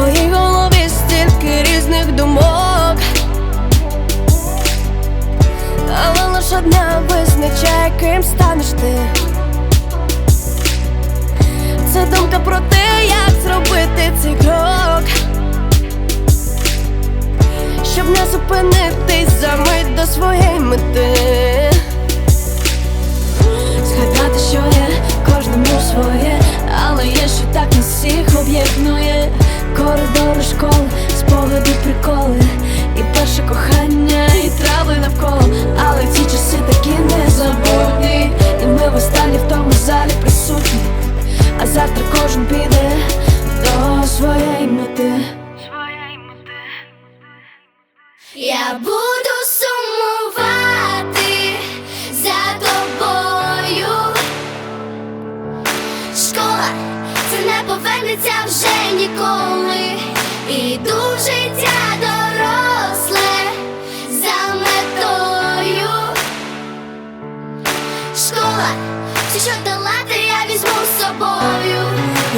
твоїй голові стільки різних думок. Але лиш одна визначає, ким станеш ти.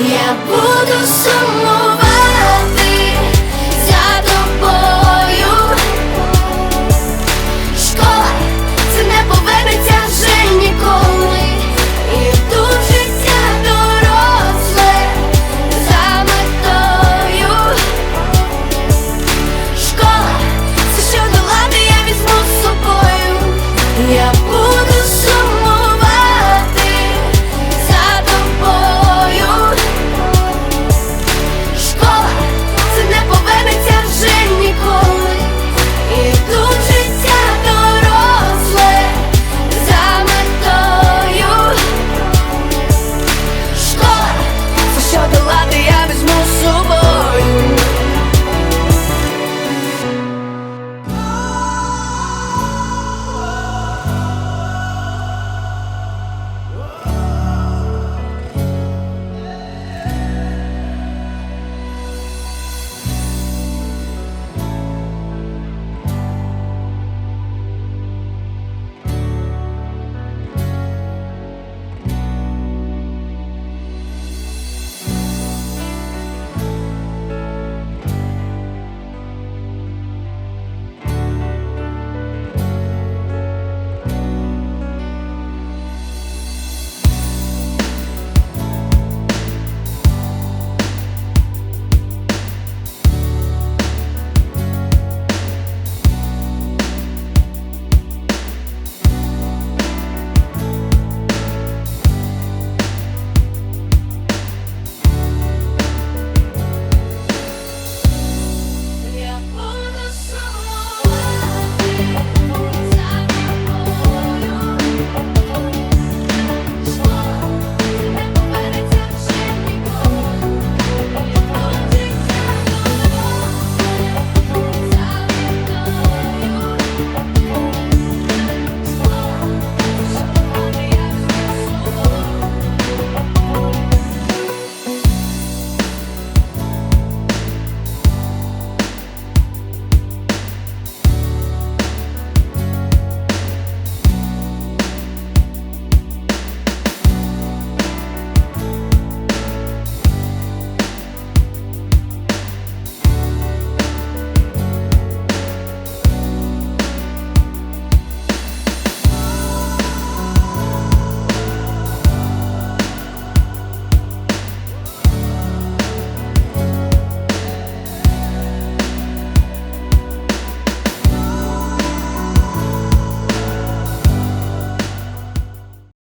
Я буду сумувати